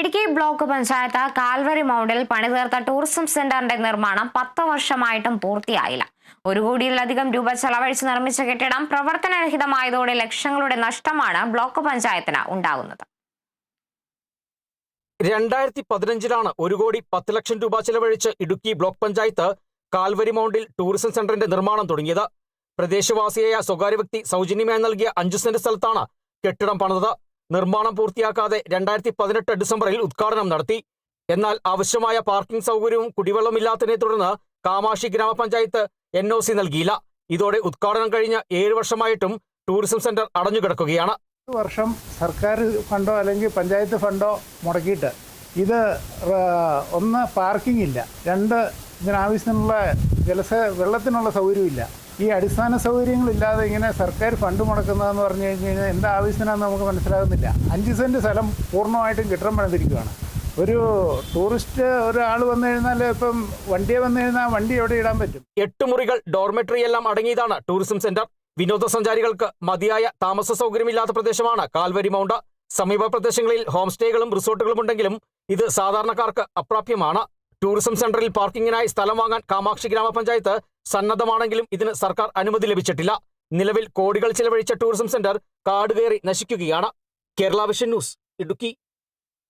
Idukki block panchayat Calvary മൗണ്ടിൽ പണിതീർത്ത tourism സെന്ററിന്റെ നിർമ്മാണം പത്ത് വർഷമായിട്ടും പൂർത്തിയായില്ല. ഒരു കോടിയിലധികം രൂപ ചെലവഴിച്ച് നിർമ്മിച്ച കെട്ടിടം പ്രവർത്തനരഹിതമായതോടെ ലക്ഷങ്ങളുടെ നഷ്ടമാണ് ബ്ലോക്ക് പഞ്ചായത്തിന് ഉണ്ടാകുന്നത്. രണ്ടായിരത്തി പതിനഞ്ചിലാണ് ഒരു കോടി പത്ത് ലക്ഷം രൂപ ചെലവഴിച്ച് ഇടുക്കി ബ്ലോക്ക് പഞ്ചായത്ത് കാൽവരി മൗണ്ടിൽ ടൂറിസം സെന്ററിന്റെ നിർമ്മാണം തുടങ്ങിയത്. പ്രദേശവാസിയായ സ്വകാര്യ വ്യക്തി സൗജന്യമായി നൽകിയ അഞ്ചു സെന്റ് സ്ഥലത്താണ് കെട്ടിടം പണിതത്. നിർമ്മാണം പൂർത്തിയാക്കാതെ രണ്ടായിരത്തി പതിനെട്ട് ഡിസംബറിൽ ഉദ്ഘാടനം നടത്തി. എന്നാൽ ആവശ്യമായ പാർക്കിംഗ് സൗകര്യവും കുടിവെള്ളമില്ലാത്തതിനെ തുടർന്ന് കാമാക്ഷി ഗ്രാമപഞ്ചായത്ത് എൻ ഒ സി നൽകിയില്ല. ഇതോടെ ഉദ്ഘാടനം കഴിഞ്ഞ ഏഴ് വർഷമായിട്ടും ടൂറിസം സെന്റർ അടഞ്ഞുകിടക്കുകയാണ്. വർഷം സർക്കാർ ഫണ്ടോ അല്ലെങ്കിൽ പഞ്ചായത്ത് ഫണ്ടോ മുടക്കിയിട്ട് ഇത് ഒന്ന് പാർക്കിംഗ് ഇല്ല. രണ്ട് ഇതിനാവശ്യത്തിനുള്ള ജലസ വെള്ളത്തിനുള്ള സൗകര്യമില്ല ഈ അടിസ്ഥാന സൗകര്യങ്ങളില്ലാതെ ഇങ്ങനെ സർക്കാർ ഫണ്ട് മുടക്കുന്നതെന്ന് പറഞ്ഞു കഴിഞ്ഞ് കഴിഞ്ഞാൽ എന്താ ആവശ്യത്തിനാന്ന് നമുക്ക് മനസ്സിലാകുന്നില്ല. അഞ്ച് സെന്റ് സ്ഥലം പൂർണമായിട്ടും കെട്ടിടം പണിതിരിക്കുകയാണ് ഒരു ടൂറിസ്റ്റ് ഒരാൾ വന്നു കഴിഞ്ഞാൽ ഇപ്പം വണ്ടിയെ വന്നു കഴിഞ്ഞാൽ വണ്ടി എവിടെ ഇടാൻ പറ്റും? എട്ട് മുറികൾ ഡോർമെട്രി എല്ലാം അടങ്ങിയതാണ് ടൂറിസം സെന്റർ. വിനോദസഞ്ചാരികൾക്ക് മതിയായ താമസ സൗകര്യമില്ലാത്ത പ്രദേശമാണ് കാൽവരി മൗണ്ട്. സമീപ പ്രദേശങ്ങളിൽ ഹോം സ്റ്റേകളും റിസോർട്ടുകളും ഉണ്ടെങ്കിലും ഇത് സാധാരണക്കാർക്ക് അപ്രാപ്യമാണ്. ടൂറിസം സെന്ററിൽ പാർക്കിങ്ങിനായി സ്ഥലം വാങ്ങാൻ കാമാക്ഷി ഗ്രാമപഞ്ചായത്ത് സന്നദ്ധമാണെങ്കിലും ഇതിന് സർക്കാർ അനുമതി ലഭിച്ചിട്ടില്ല. നിലവിൽ കോടികൾ ചിലവഴിച്ച ടൂറിസം സെന്റർ കാട് കയറി നശിക്കുകയാണ്. Kerala vision news Idukki.